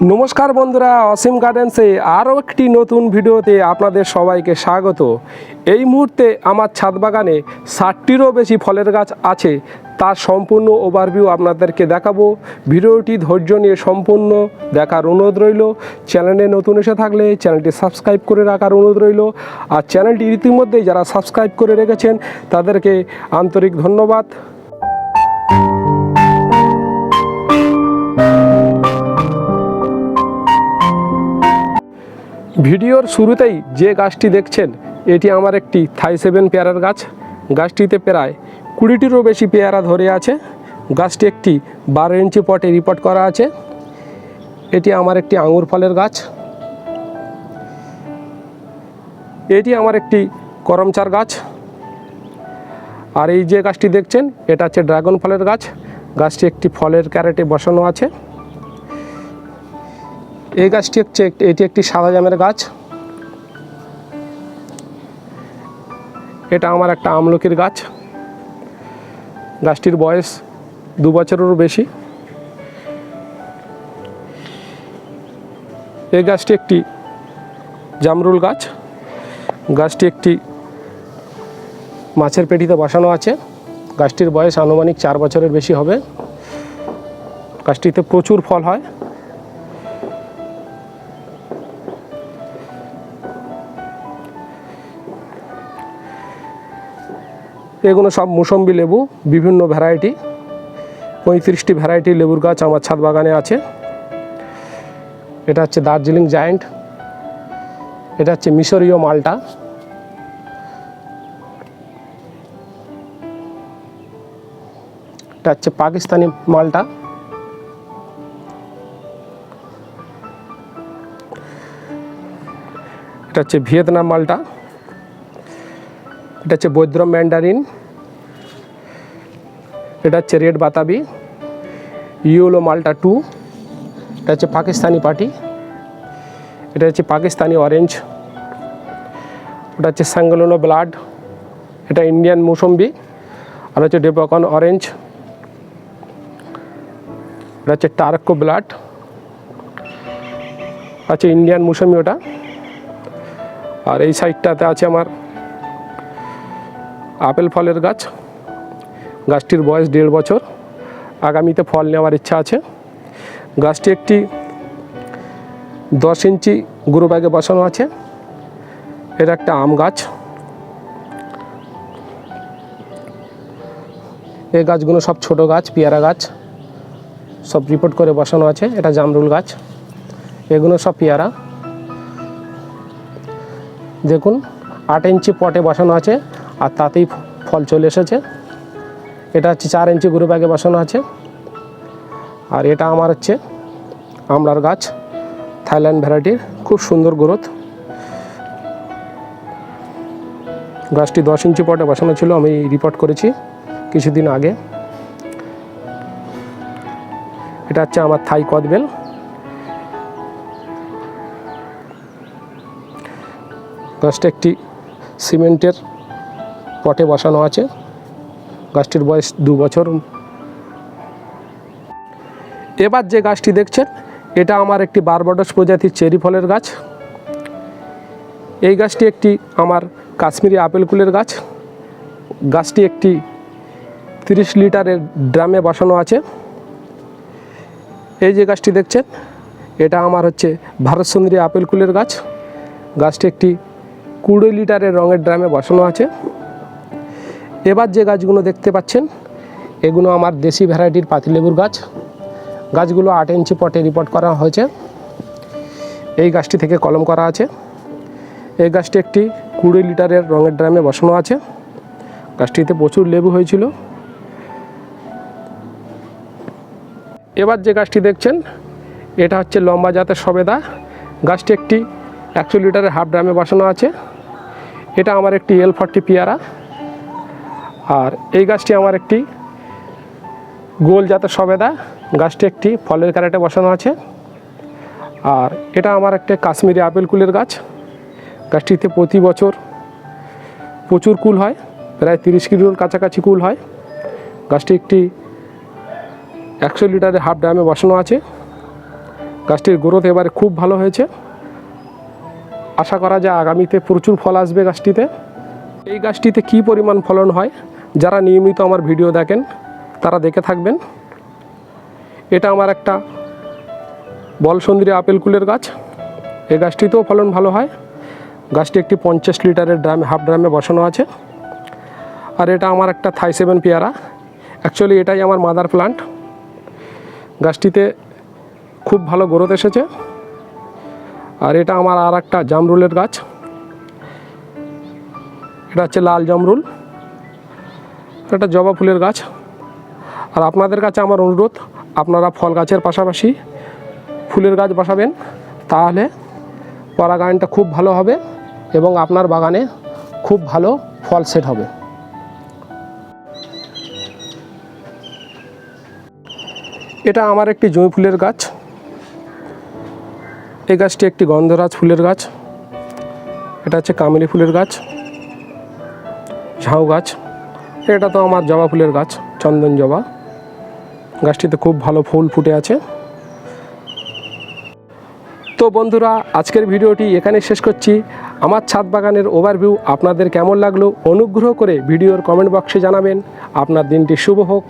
নমস্কার বন্ধুরা, অসীম গার্ডেন্সে আরও একটি নতুন ভিডিওতে আপনাদের সবাইকে স্বাগত। এই মুহূর্তে আমার ছাদ বাগানে ষাটটিরও বেশি ফলের গাছ আছে, তার সম্পূর্ণ ওভারভিউ আপনাদেরকে দেখাবো। ভিডিওটি ধৈর্য নিয়ে সম্পূর্ণ দেখার অনুরোধ রইল। চ্যানেলে নতুন এসে থাকলে চ্যানেলটি সাবস্ক্রাইব করে রাখার অনুরোধ রইল। আর চ্যানেলটি ইতিমধ্যেই যারা সাবস্ক্রাইব করে রেখেছেন, তাদেরকে আন্তরিক ধন্যবাদ। ভিডিওর শুরুতেই যে গাছটি দেখছেন, এটি আমার একটি থাই সেভেন পেয়ারার গাছ। গাছটিতে প্রায় কুড়িটিরও বেশি পেয়ারা ধরে আছে। গাছটি একটি বারো ইঞ্চি পটে রিপোর্ট করা আছে। এটি আমার একটি আঙুর ফলের গাছ। এটি আমার একটি করমচার গাছ। আর এই যে গাছটি দেখছেন, এটা হচ্ছে ড্রাগন ফলের গাছ। গাছটি একটি ফলের ক্যারেটে বসানো আছে। এই গাছটি হচ্ছে এটি একটি সাদা জামের গাছ। এটা আমার একটা আমলকির গাছ। গাছটির বয়স দু বছরেরও বেশি। এই গাছটি একটি জামরুল গাছ। গাছটি একটি মাছের পেটিতে বসানো আছে। গাছটির বয়স আনুমানিক চার বছরের বেশি হবে। গাছটিতে প্রচুর ফল হয়। এগুলো সব মুসম্বি লেবু, বিভিন্ন ভ্যারাইটি পঁয়ত্রিশটি ভ্যারাইটি লেবুর গাছ আমার ছাদ বাগানে আছে। এটা হচ্ছে দার্জিলিং জায়েন্ট, এটা হচ্ছে মিশরীয় মালটা। এটা হচ্ছে পাকিস্তানি মালটা। এটা হচ্ছে ভিয়েতনাম মালটা। এটা হচ্ছে বৈদ্র ম্যান্ডারিন। এটা হচ্ছে রেড বাতাবি ইউলো মাল্টা টু এটা হচ্ছে পাকিস্তানি পার্টি এটা হচ্ছে পাকিস্তানি অরেঞ্জ ওটা হচ্ছে স্যাঙ্গলোনো ব্লাড এটা ইন্ডিয়ান মৌসম্বি, আর হচ্ছে ডেপকন অরেঞ্জ এটা হচ্ছে টার্কো ব্লাড আছে ইন্ডিয়ান মৌসুমি ওটা, আর এই সাইডটাতে আছে আমার আপেল ফলের গাছ। গাছটির বয়স দেড় বছর। আগামীতে ফল নেওয়ার ইচ্ছা আছে। গাছটি একটি দশ ইঞ্চি গুঁড়ো ব্যাগে বসানো আছে। এটা একটা আম গাছ। এই গাছগুলো সব ছোট গাছ, পেয়ারা গাছ। সব রিপোর্ট করে বসানো আছে। এটা জামরুল গাছ। এগুলো সব পেয়ারা। দেখুন, আট ইঞ্চি পটে বসানো আছে। আর তাতেই ফল চলে এসেছে। এটা হচ্ছে চার ইঞ্চি গ্রুপ ব্যাগে বসানো আছে। আর এটা আমার হচ্ছে আমড়ার গাছ, থাইল্যান্ড ভ্যারাইটির খুব সুন্দর গ্রোথ। গাছটি দশ ইঞ্চি পটে বসানো ছিল, আমি রিপোর্ট করেছি কিছুদিন আগে। এটা হচ্ছে আমার থাই কদবেল গাছটা একটি সিমেন্টের পটে বসানো আছে। গাছটির বয়স দু বছর। এবার যে গাছটি দেখছেন, এটা আমার একটি বারবাডস প্রজাতির চেরি ফলের গাছ। এই গাছটি একটি আমার কাশ্মীরি আপেল কুলের গাছ। গাছটি একটি তিরিশ লিটারের ড্রামে বসানো আছে। এই যে গাছটি দেখছেন, এটা আমার হচ্ছে ভারত সুন্দরী আপেল কুলের গাছ। গাছটি একটি কুড়ি লিটারের রঙের ড্রামে বসানো আছে। এবার যে গাছগুলো দেখতে পাচ্ছেন, এগুলো আমার দেশি ভ্যারাইটির পাতিলেবুর গাছ। গাছগুলো আট ইঞ্চি পটে রিপোর্ট করা হয়েছে। এই গাছটি থেকে কলম করা আছে। এই গাছটি একটি কুড়ি লিটারের রঙের ড্রামে বসানো আছে। গাছটিতে প্রচুর লেবু হয়েছিল। এবার যে গাছটি দেখছেন, এটা হচ্ছে লম্বা জাতের সবেদা। গাছটি একটি একশো লিটারের হাফ ড্রামে বসানো আছে। এটা আমার একটি এল ফর্টি পেয়ারা। আর এই গাছটি আমার একটি গোল জাতের সবেদা। গাছটি একটি ফলের ক্যারেটে বসানো আছে। আর এটা আমার একটা কাশ্মীরি আপেল কুলের গাছ। গাছটিতে প্রতি বছর প্রচুর কুল হয়, প্রায় তিরিশ কিলোর কাছাকাছি কুল হয়। গাছটি একটি একশো লিটারের হাফ ড্রামে বসানো আছে। গাছটির গ্রোথ এবারে খুব ভালো হয়েছে। আশা করা যায় আগামীতে প্রচুর ফল আসবে গাছটিতে। এই গাছটিতে কী পরিমাণ ফলন হয়? যারা নিয়মিত আমার ভিডিও দেখেন, তারা দেখে থাকবেন। এটা আমার একটা বলসন্দ্রী আপেল কুলের গাছ। এই গাছটিতেও ফলন ভালো হয়। গাছটি একটি পঞ্চাশ লিটারের ড্রামে, হাফ ড্রামে বসানো আছে। আর এটা আমার একটা থাই সেভেন পেয়ারা। অ্যাকচুয়ালি এটাই আমার মাদার প্লান্ট। গাছটিতে খুব ভালো গ্রোথ এসেছে। আর এটা আমার আর একটা জামরুলের গাছ। এটা হচ্ছে লাল জামরুল। এটা জবা ফুলের গাছ। আর আপনাদের কাছে আমার অনুরোধ, আপনারা ফল গাছের পাশাপাশি ফুলের গাছ বসাবেন, তাহলে পরাগায়নটা খুব ভালো হবে এবং আপনার বাগানে খুব ভালো ফল সেট হবে। এটা আমার একটি জমি ফুলের গাছ। এই গাছটি একটি গন্ধরাজ ফুলের গাছ। এটা হচ্ছে কামিনী ফুলের গাছ, ঝাউ গাছ। এটা তো আমার জবা ফুলের গাছ, চন্দন জবা। গাছটিতে খুব ভালো ফুল ফুটে আছে। তো বন্ধুরা, আজকের ভিডিওটি এখানে শেষ করছি। আমার ছাদ বাগানের ওভারভিউ আপনাদের কেমন লাগল, অনুগ্রহ করে ভিডিওর কমেন্ট বক্সে জানাবেন। আপনার দিনটি শুভ হোক।